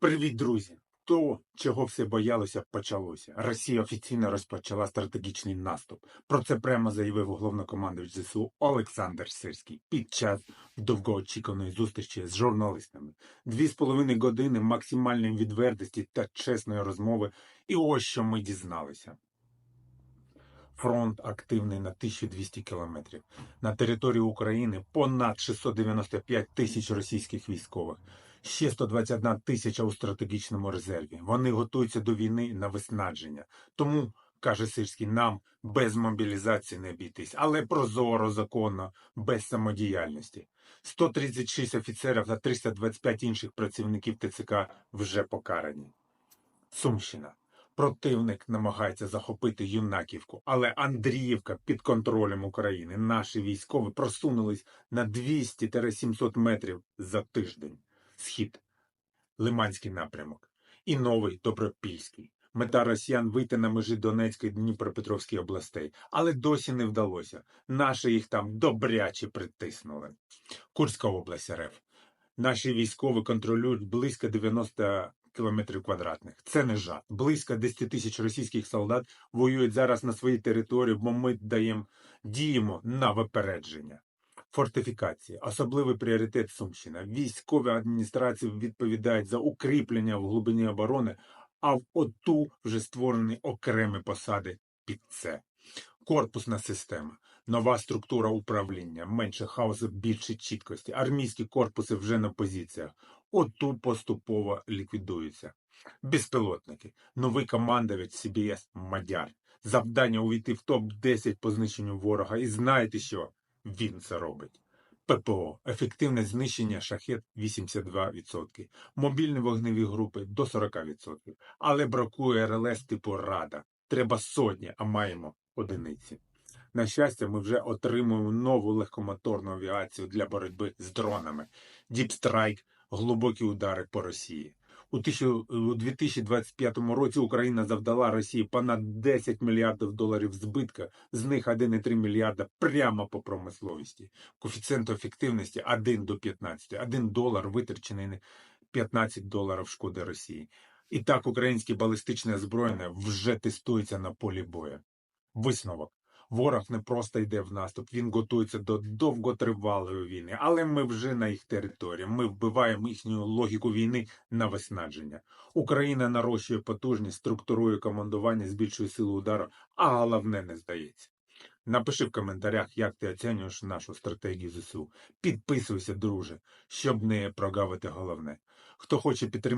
Привіт, друзі! То, чого все боялося, почалося. Росія офіційно розпочала стратегічний наступ. Про це прямо заявив головнокомандувач ЗСУ Олександр Сирський під час довгоочікуваної зустрічі з журналістами. Дві з половиною години максимальної відвертості та чесної розмови. І ось що ми дізналися. Фронт активний на 1200 кілометрів. На території України понад 695 тисяч російських військових. Ще 121 тисяча у стратегічному резерві. Вони готуються до війни на виснаження. Тому, каже Сирський, нам без мобілізації не обійтись, але прозоро, законно, без самодіяльності. 136 офіцерів та 325 інших працівників ТЦК вже покарані. Сумщина. Противник намагається захопити Юнаківку, але Андріївка під контролем України. Наші військові просунулись на 200-700 метрів за тиждень. Схід, Лиманський напрямок і новий Добропільський. Мета росіян вийти на межі Донецької Дніпропетровської областей, але досі не вдалося. Наші їх там добряче притиснули. Курська область РФ. Наші військові контролюють близько 90 кілометрів квадратних. Це не жарт. Близько 10 тисяч російських солдат воюють зараз на своїй території, бо ми даємо діємо на випередження. Фортифікації, особливий пріоритет Сумщина. Військові адміністрації відповідають за укріплення в глибині оборони, а в ОТУ вже створені окремі посади під це. Корпусна система, нова структура управління, менше хаосу, більше чіткості. Армійські корпуси вже на позиціях. ОТУ поступово ліквідуються. Безпілотники, новий командувач CBS Мадяр. Завдання увійти в топ-10 по знищенню ворога. І знаєте що? Він це робить. ППО. Ефективне знищення шахет 82%. Мобільні вогневі групи до 40%. Але бракує РЛС типу Рада. Треба сотні, а маємо одиниці. На щастя, ми вже отримуємо нову легкомоторну авіацію для боротьби з дронами. Діпстрайк, глибокі удари по Росії. У тисячу- у 2025 році Україна завдала Росії понад 10 мільярдів доларів збитка, з них 1,3 мільярда прямо по промисловості. Коефіцієнт ефективності 1 до 15. 1 долар витрачений на 15 доларів шкоди Росії. І так українське балістичне озброєння вже тестується на полі бою. Висновок. Ворог не просто йде в наступ, він готується до довготривалої війни, але ми вже на їх території. Ми вбиваємо їхню логіку війни на виснаження. Україна нарощує потужність, структурує командування, збільшує силу удару, а головне не здається. Напиши в коментарях, як ти оцінюєш нашу стратегію ЗСУ. Підписуйся, друже, щоб не прогавити головне. Хто хоче підтримати.